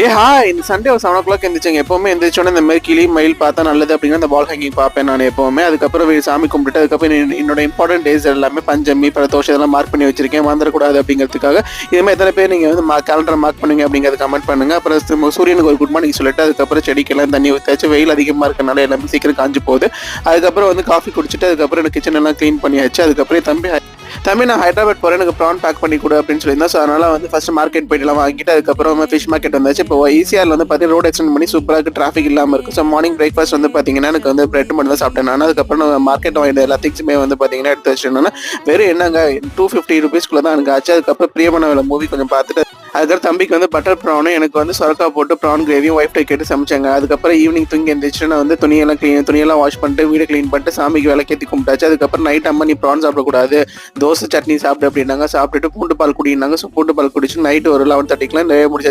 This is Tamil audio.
ஏ ஹா இந்த சண்டே ஒரு செவன் ஓ கிளாக் எந்திரிச்சேங்க. எப்பவுமே எந்திரிச்சோன்னே இந்த மாதிரி கிளி மயில் பார்த்தா நல்லது அப்படிங்கிற அந்த பால் ஹேங்கிங் பார்ப்பேன் நான் எப்பவுமே. அதுக்கப்புறம் சாமி கும்பிட்டு அதுக்கப்புறம் என்னோட- இம்பார்ட்டன்ட் டேஸ் எல்லாமே பஞ்சமி பிரதோஷம் இதெல்லாம் மார்க் பண்ணி வச்சிருக்கேன். வந்துடக்கூடாது அப்படிங்கிறதுக்காக. இதுமாதிரி எத்தனை பேர் நீங்கள் வந்து கேலண்டர் மார்க் பண்ணுங்க அப்படிங்கிறது கமெண்ட் பண்ணுங்க. அப்புறம் சூரியனுக்கு ஒரு குட் மார்னிங் சொல்லிட்டு அதுக்கப்புறம் செடிக்கெல்லாம் தண்ணி ஊற்றாச்சு வெயில் அதிகமாக இருக்கனால எல்லாமே சீக்கிரம் காஞ்சு போகுது. அதுக்கப்புறம் வந்து காஃபி குடிச்சிட்டு அதுக்கப்புறம் எனக்கு கிச்சன் எல்லாம் க்ளீன் பண்ணியாச்சு. அதுக்கப்புறம் தம்பி தம்பி நான் ஹைதராபாத் போகிறேன் எனக்கு ப்ரான் பேக் பண்ணி கொடு அப்படின்னு சொல்லியிருந்தேன். ஸோ அதனால் வந்து ஃபஸ்ட்டு மார்க்கெட் போயிட்டுலாம் வாங்கிட்டு அதுக்கப்புறம் ஃபிஷ் மார்க்கெட் வந்துச்சு. இப்போ ஈஸியாரில் வந்து பார்த்தீங்கன்னா ரோட் எக்ஸ்டெண்ட் பண்ணி சூப்பராக இருக்கு டிராஃபிக் இல்லாமல் இருக்கும் ஸோ மார்னிங் பிரேக்ஃபாஸ்ட் வந்து பார்த்தீங்கன்னா எனக்கு வந்து பிரெட் மட்டும் தான் சாப்பிட்டேன். நான் அதுக்கப்புறம் நான் மார்க்கெட் வாங்கிட்டு எல்லா திங்ஸுமே வந்து பார்த்தீங்கன்னா எடுத்து வச்சிருந்தேன் வெறும் என்னங்க டூ ஃபிஃப்டி ருபீஸ்க்குள்ள தான் எனக்கு ஆச்சு. அதுக்கப்புறம் பிரியமான மூவி கொஞ்சம் பார்த்துட்டு அதுக்கப்புறம் தம்பிக்கு வந்து பட்டர் ப்ரானும் எனக்கு வந்து சொரக்கா போட்டு ப்ரான் கிரேவியும் ஒய்ஃப்டை கேட்டு சமைச்சாங்க. அதுக்கப்புறம் ஈவினிங் தூங்கி எழுந்திரிச்சு நான் வந்து துணியெல்லாம் க்ளீன் துணியெல்லாம் வாஷ் பண்ணிட்டு வீடு க்ளீன் பண்ணிட்டு சாமிக்கு விளக்கேற்றி கும்பிட்டாச்சு. அதுக்கப்புறம் நைட் அம்மா நீ ப்ரான் சாப்பிடக்கூடாது. தோசை சட்னி சாப்பிடு அப்படின்னாங்க. சாப்பிட்டுட்டு பூண்டு பால் குடினாங்க. ஸோ பூண்டு பால் குடிச்சு நைட்டு ஒரு லெவன் தேர்ட்டிக்குலாம் நிறைய முடிச்சு